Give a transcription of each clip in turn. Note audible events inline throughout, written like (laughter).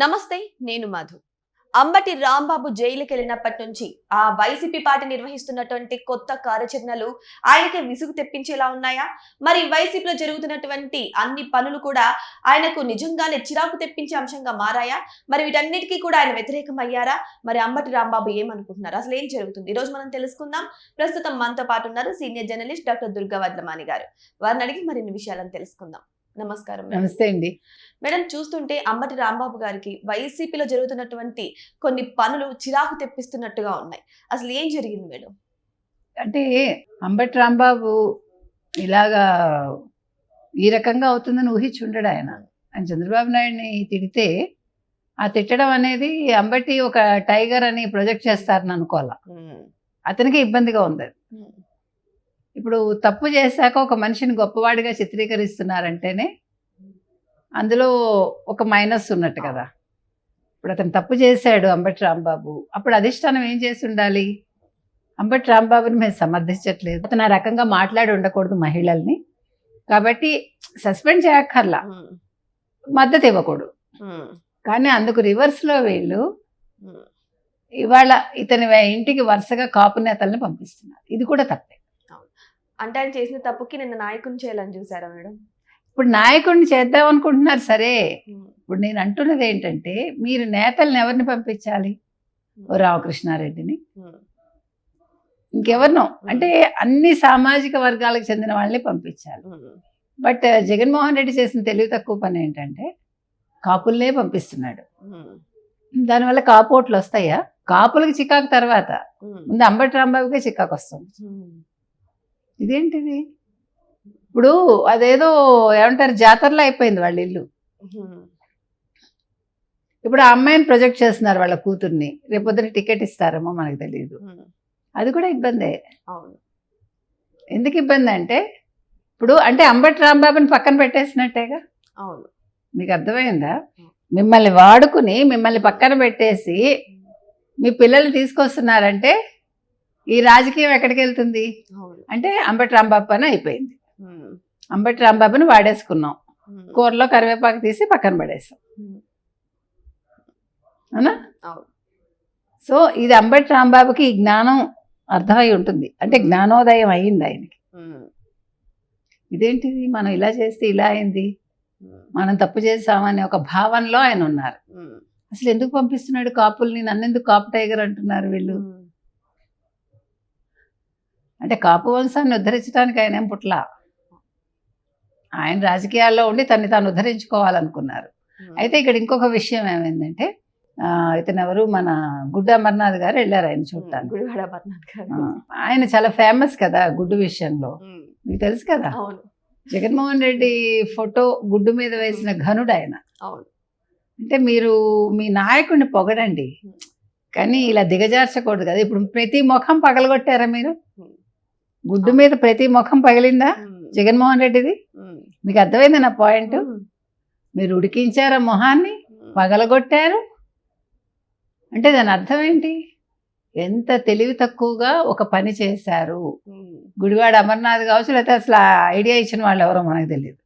నమస్తే నేను మధు. అంబటి రాంబాబు జైలుకి వెళ్ళినప్పటి నుంచి ఆ వైసీపీ పార్టీ నిర్వహిస్తున్నటువంటి కొత్త కార్యాచరణలు ఆయనకి విసుగు తెప్పించేలా ఉన్నాయా? మరి వైసీపీలో జరుగుతున్నటువంటి అన్ని పనులు కూడా ఆయనకు నిజంగానే చిరాకు తెప్పించే అంశంగా మారాయా? మరి వీటన్నిటికీ కూడా ఆయన వ్యతిరేకం అయ్యారా? మరి అంబటి రాంబాబు ఏమనుకుంటున్నారు? అసలు ఏం జరుగుతుంది? ఈరోజు రోజు మనం తెలుసుకుందాం. ప్రస్తుతం మనతో పాటు ఉన్నారు senior journalist doctor Durga Vadlamani garu. వారిని అడిగి మరిన్ని విషయాలను తెలుసుకుందాం. నమస్కారం. నమస్తే అండి. మేడం చూస్తుంటే అంబటి రాంబాబు గారికి వైసీపీలో జరుగుతున్నటువంటి కొన్ని పనులు చిరాకు తెప్పిస్తున్నట్టుగా ఉన్నాయి. అసలు ఏం జరిగింది మేడం? అంటే అంబటి రాంబాబు ఇలాగా ఈ రకంగా అవుతుందని ఊహించి ఉండడు ఆయన. ఆయన చంద్రబాబు నాయుడిని తిడితే ఆ తిట్టడం అనేది అంబటి ఒక టైగర్ అని ప్రొజెక్ట్ చేస్తారని అనుకోవాలా. అతనికి ఇబ్బందిగా ఉంది. ఇప్పుడు తప్పు చేశాక ఒక మనిషిని గొప్పవాడిగా చిత్రీకరిస్తున్నారంటేనే అందులో ఒక మైనస్ ఉన్నట్టు కదా. ఇప్పుడు అతను తప్పు చేశాడు అంబటి రాంబాబు. అప్పుడు అధిష్టానం ఏం చేసి ఉండాలి? అంబటి రాంబాబుని మేము సమర్థించట్లేదు. అతను ఆ రకంగా మాట్లాడి ఉండకూడదు మహిళల్ని. కాబట్టి సస్పెండ్ చేయక్కర్లా. మద్దతు ఇవ్వకూడదు. కానీ అందుకు రివర్స్లో వీళ్ళు ఇవాళ ఇతని ఇంటికి వరుసగా కాపు నేతల్ని పంపిస్తున్నారు. ఇది కూడా తప్పే. అంటే ఆయన చేసిన తప్పుకి నిన్న నాయకుని చేయాలని చూసారా మేడం? ఇప్పుడు నాయకుడిని చేద్దాం అనుకుంటున్నారు సరే ఇప్పుడు నేను అంటున్నది ఏంటంటే మీరు నేతల్ని ఎవరిని పంపించాలి? ఓ రామకృష్ణారెడ్డిని. ఇంకెవరినో? అంటే అన్ని సామాజిక వర్గాలకు చెందిన వాళ్ళని పంపించాలి. బట్ జగన్మోహన్ రెడ్డి చేసిన తెలివి తక్కువ పని ఏంటంటే కాపుల్నే పంపిస్తున్నాడు. దానివల్ల కాపోట్లు వస్తాయా? కాపులకు చికాకు తర్వాత. ముందు అంబటి రాంబాబుకే చికాకు వస్తుంది. ఇదేంటిది? ఇప్పుడు అదేదో ఏమంటారు జాతరలో అయిపోయింది వాళ్ళ ఇల్లు. ఇప్పుడు ఆ అమ్మాయిని ప్రొజెక్ట్ చేస్తున్నారు వాళ్ళ కూతుర్ని. రేపొద్దున టికెట్ ఇస్తారేమో మనకు తెలియదు అది కూడా ఇబ్బందే. ఎందుకు ఇబ్బంది అంటే ఇప్పుడు అంటే అంబటి రాంబాబుని పక్కన పెట్టేసినట్టేగా? అవును. మీకు అర్థమైందా? మిమ్మల్ని వాడుకుని మిమ్మల్ని పక్కన పెట్టేసి మీ పిల్లల్ని తీసుకొస్తున్నారంటే ఈ రాజకీయం ఎక్కడికి వెళ్తుంది? అంటే అంబటి రాంబాబు పని అయిపోయింది. అంబటి రాంబాబుని వాడేసుకున్నాం. కూరలో కరివేపాకు తీసి పక్కన పడేసాం. అవును? సో ఇది అంబటి రాంబాబుకి ఈ జ్ఞానం అర్థమై ఉంటుంది. అంటే జ్ఞానోదయం అయ్యింది ఆయనకి. ఇదేంటిది మనం ఇలా చేస్తే ఇలా అయింది. మనం తప్పు చేసామనే ఒక భావనలో ఆయన ఉన్నారు. అసలు ఎందుకు పంపిస్తున్నాడు కాపుల్ని? నన్నెందుకు కాపు టైగర్ అంటున్నారు వీళ్ళు? అంటే కాపు వంశాన్ని ఉద్ధరించడానికి ఆయన ఏం పుట్ల? ఆయన రాజకీయాల్లో ఉండి తన్ని తాను ఉద్ధరించుకోవాలనుకున్నారు. అయితే ఇక్కడ ఇంకొక విషయం ఏమైందంటే ఇతను ఎవరు? మన గుడ్డ అమర్నాథ్ గారు వెళ్ళారు ఆయన చూడటానికి. గుడివాడ పద్మనాథ్ గారు. ఆయన చాలా ఫేమస్ కదా గుడ్డు విషయంలో. ఉమ్, మీకు తెలుసు కదా? జగన్మోహన్ రెడ్డి ఫోటో గుడ్డు మీద వేసిన ఘనుడు ఆయన. అంటే మీరు మీ నాయకుడిని పొగడండి. కానీ ఇలా దిగజార్చకూడదు కదా? ఇప్పుడు ప్రతి ముఖం పగలగొట్టారా మీరు? గుడ్డు మీద ప్రతి ముఖం పగిలిందా? జగన్మోహన్ రెడ్డిది? మీకు అర్థమైంది నా పాయింట్? మీరు ఉడికించారా మొహాన్ని? పగలగొట్టారు? అంటే దాని అర్థం ఏంటి? ఎంత తెలివి తక్కువగా ఒక పని చేశారు. గుడివాడ అమర్నాథ్ కావచ్చు లేకపోతే అసలు ఐడియా ఇచ్చిన వాళ్ళు ఎవరో మనకు తెలియదు.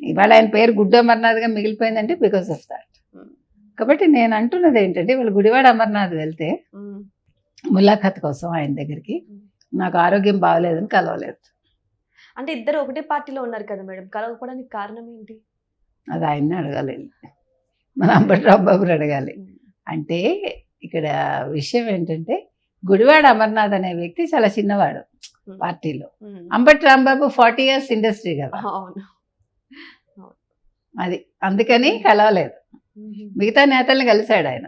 ఇవాళ ఆయన పేరు గుడ్డు అమర్నాథ్గా మిగిలిపోయిందంటే బికాస్ ఆఫ్ దాట్ కాబట్టి నేను అంటున్నది ఏంటంటే వాళ్ళు గుడివాడ అమర్నాథ్ వెళ్తే ములాఖత్ కోసం ఆయన దగ్గరికి నాకు ఆరోగ్యం బాగలేదని కలవలేదు. అంటే ఇద్దరు ఒకటే పార్టీలో ఉన్నారు కదా మేడం కలవకపోవడానికి కారణం ఏంటి? అది ఆయన్ని అడగాలి. మన అంబటిరావు బాబుని అడగాలి. అంటే ఇక్కడ విషయం ఏంటంటే గుడివాడ అమర్నాథ్ అనే వ్యక్తి చాలా చిన్నవాడు పార్టీలో. Ambati Rambabu forty years industry కదా. (laughs) అవును. అది అందుకని కలవలేదు. మిగతా నేతల్ని కలిశాడు ఆయన.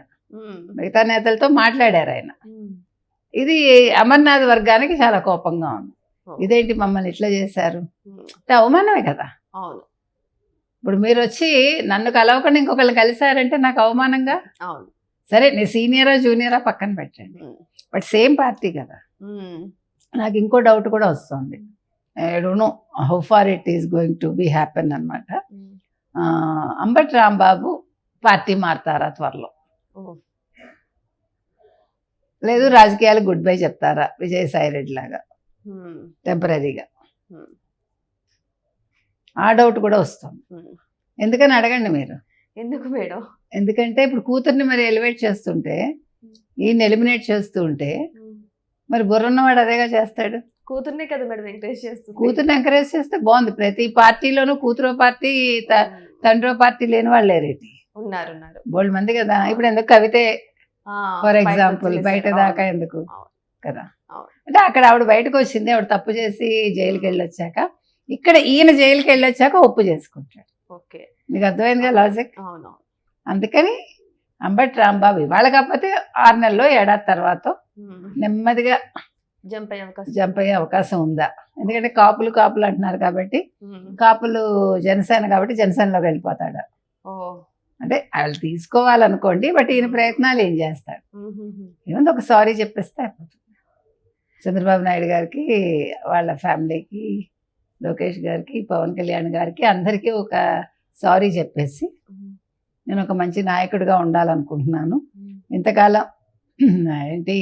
మిగతా నేతలతో మాట్లాడారు ఆయన. ఇది అమర్నాథ్ వర్గానికి చాలా కోపంగా ఉంది. ఇదేంటి మమ్మల్ని ఇట్లా చేశారు? అంటే అవమానమే కదా? అవును. ఇప్పుడు మీరు వచ్చి నన్ను కలవకుండా ఇంకొకరిని కలిశారంటే నాకు అవమానంగా? అవును. సరే నీ సీనియరా జూనియరా పక్కన పెట్టండి. బట్ సేమ్ పార్టీ కదా? నాకు ఇంకో డౌట్ కూడా వస్తుంది. No how far it is going to be happen అనమాట అంబటి రాంబాబు పార్టీ మారుతారా త్వరలో? లేదు రాజకీయాలు గుడ్ బై చెప్తారా? విజయసాయి రెడ్డి లాగా. టెంపరీగా ఆ డౌట్ కూడా వస్తుంది. ఉమ్. ఎందుకని అడగండి మీరు? ఎందుకు మేడం? ఎందుకంటే ఇప్పుడు కూతుర్ని మరి ఎలివేట్ చేస్తుంటే ఈయన ఎలిమినేట్ చేస్తూ ఉంటే మరి బుర్ర ఉన్నవాడు అదేగా చేస్తాడు? కూతుర్నే కదా మేడం ఎంకరేజ్ చేస్తుంది. కూతుర్ని ఎంకరేజ్ చేస్తే బాగుంది. ప్రతి పార్టీలోనూ కూతురో పార్టీ తండ్రో పార్టీ లేని వాళ్ళు లేరేటి ఉన్నారు ఉన్నారు. బోల్డ్ మంది కదా. ఇప్పుడు ఎందుకు కవితే ఫర్ ఎగ్జాంపుల్. బయట. దాకా ఎందుకు. కదా. అంటే అక్కడ ఆవిడ బయటకు వచ్చింది ఆవిడ తప్పు చేసి జైలుకి వెళ్ళొచ్చాక. ఇక్కడ ఈయన జైలుకి వెళ్ళొచ్చాక ఒప్పు చేసుకుంటాడు. ఓకే. నీకు అర్థమైందిగా లాజిక్ అవును. అందుకని అంబటి రాంబాబు ఇవాళ కాకపోతే ఆరు నెలల్లో ఏడాది తర్వాత నెమ్మదిగా జంప్ అయ్యే అవకాశం జంప్ అయ్యే అవకాశం ఉందా? ఎందుకంటే కాపులు కాపులు అంటున్నారు కాబట్టి. కాపులు జనసేన కాబట్టి జనసేనలోకి వెళ్ళిపోతాడు. అంటే వాళ్ళు తీసుకోవాలనుకోండి బట్ ఈయన ప్రయత్నాలు ఏం చేస్తాడు. ఏముంది ఒక సారీ చెప్పేస్తే అయిపోతుంది చంద్రబాబు నాయుడు గారికి వాళ్ళ ఫ్యామిలీకి లోకేష్ గారికి పవన్ కళ్యాణ్ గారికి అందరికీ ఒక సారీ చెప్పేసి. నేను ఒక మంచి నాయకుడిగా ఉండాలనుకుంటున్నాను. ఇంతకాలం ఏంటి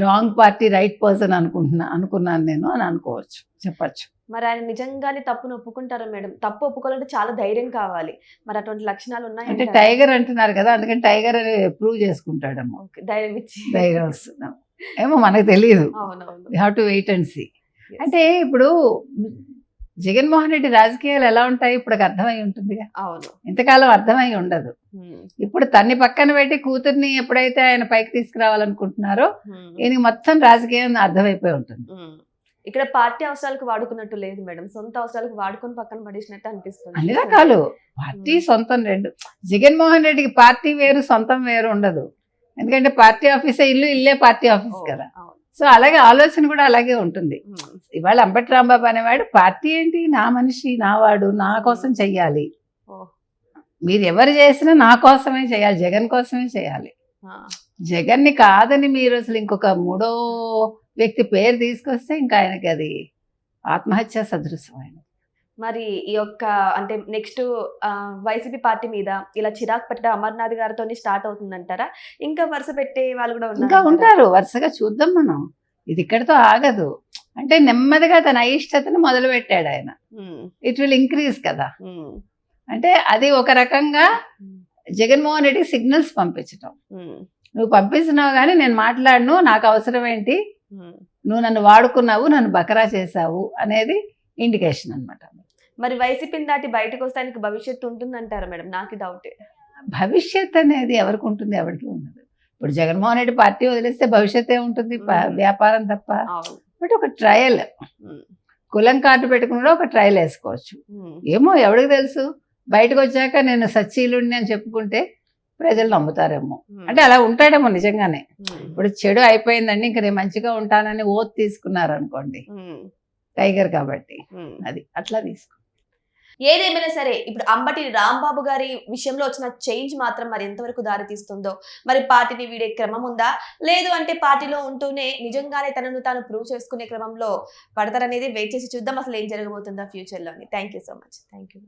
రాంగ్ పార్టీ రైట్ పర్సన్ అనుకుంటున్నా అనుకున్నాను నేను అని అనుకోవచ్చు చెప్పచ్చు మరి ఆయన నిజంగానే తప్పును ఒప్పుకుంటారా మేడం? తప్పు ఒప్పుకోవాలంటే చాలా ధైర్యం కావాలి. మరి అటువంటి లక్షణాలు అంటే ఉన్నాయి టైగర్ అంటున్నారు కదా అందుకని టైగర్ అని ప్రూవ్ చేసుకుంటాడేమో. ధైర్యం ఇచ్చి. ధైర్యం వస్తున్నాం ఏమో మనకు తెలియదు have to wait and see. అంటే ఇప్పుడు జగన్మోహన్ రెడ్డి రాజకీయాలు ఎలా ఉంటాయి ఇప్పుడు అర్థమై ఉంటుందిగా. అవును. ఇంతకాలం అర్థమై ఉండదు. ఇప్పుడు తన్ని పక్కన పెట్టి కూతుర్ని ఎప్పుడైతే ఆయన పైకి తీసుకురావాలనుకుంటున్నారో. ఈయనకి మొత్తం రాజకీయం అర్థమైపోయి ఉంటుంది. ఇక్కడ పార్టీ అవసరాలకు వాడుకున్నట్టు లేదు మేడం. సొంత అవసరాలకు వాడుకొని పక్కన పడేసినట్టు అనిపిస్తుంది. అన్ని రకాలు. పార్టీ సొంతం రెండు. జగన్మోహన్ రెడ్డికి పార్టీ వేరు సొంతం వేరు ఉండదు. ఎందుకంటే పార్టీ ఆఫీసే ఇల్లు ఇల్లే పార్టీ ఆఫీస్ కదా. సో అలాగే ఆలోచన కూడా అలాగే ఉంటుంది. ఇవాళ అంబటి రాంబాబు అనేవాడు పార్టీ ఏంటి? నా మనిషి నా వాడు నా కోసం చెయ్యాలి. మీరు ఎవరు చేసినా నా కోసమే చేయాలి జగన్ కోసమే చేయాలి. జగన్ని కాదని మీరు అసలు ఇంకొక మూడో వ్యక్తి పేరు తీసుకొస్తే ఇంకా ఆయనకి అది ఆత్మహత్య సదృశం ఆయన మరి ఈ యొక్క అంటే నెక్స్ట్ వైసీపీ పార్టీ మీద ఇలా చిరాకు పెట్టడం అమర్నాథ్ గారితో స్టార్ట్ అవుతుందంటారా? ఇంకా వరుస పెట్టే వాళ్ళు కూడా ఇంకా ఉంటారు. వరుసగా చూద్దాం మనం. ఇది ఇక్కడితో ఆగదు. అంటే నెమ్మదిగా తన అయిష్టతను మొదలు పెట్టాడు ఆయన ఇట్ విల్ ఇంక్రీజ్ కదా. అంటే అది ఒక రకంగా జగన్మోహన్ రెడ్డి సిగ్నల్స్ పంపించటం. నువ్వు పంపిస్తున్నావు కానీ నేను మాట్లాడను నాకు అవసరం ఏంటి? నువ్వు నన్ను వాడుకున్నావు నన్ను బకరా చేశావు అనేది ఇండికేషన్ అన్నమాట. మరి వైసీపీని దాటి బయటకు వస్తానికి భవిష్యత్తు ఉంటుందంటారా మేడం? నాకు డౌట్ భవిష్యత్ అనేది ఎవరికి ఉంటుంది ఎవరికి ఉండదు. ఇప్పుడు జగన్మోహన్ రెడ్డి పార్టీ వదిలేస్తే భవిష్యత్ మ్మ్. వ్యాపారం తప్ప. బట్ ఒక ట్రయల్. కులం కార్డు పెట్టుకుని ఒక ట్రయల్ వేసుకోవచ్చు. ఏమో ఎవరికి తెలుసు? బయటకు వచ్చాక నేను సచ్చీలుడిని అని చెప్పుకుంటే ప్రజలు నమ్ముతారేమో. అంటే అలా ఉంటాడేమో నిజంగానే. ఇప్పుడు చెడు అయిపోయిందండి ఇంక నేను మంచిగా ఉంటానని ఓత్ తీసుకున్నారు అనుకోండి. టైగర్ కాబట్టి. అది అట్లా తీసుకో. ఏదేమైనా సరే ఇప్పుడు అంబటి రాంబాబు గారి విషయంలో వచ్చిన చేంజ్ మాత్రం మరి ఎంతవరకు దారి తీస్తుందో? మరి పార్టీని వీడే క్రమం ఉందా? లేదు అంటే పార్టీలో ఉంటూనే నిజంగానే తనను తాను ప్రూవ్ చేసుకునే క్రమంలో పడతారనేది వెయిట్ చేసి చూద్దాం. అసలు ఏం జరగబోతుందా ఫ్యూచర్లోని. Thank so much thank you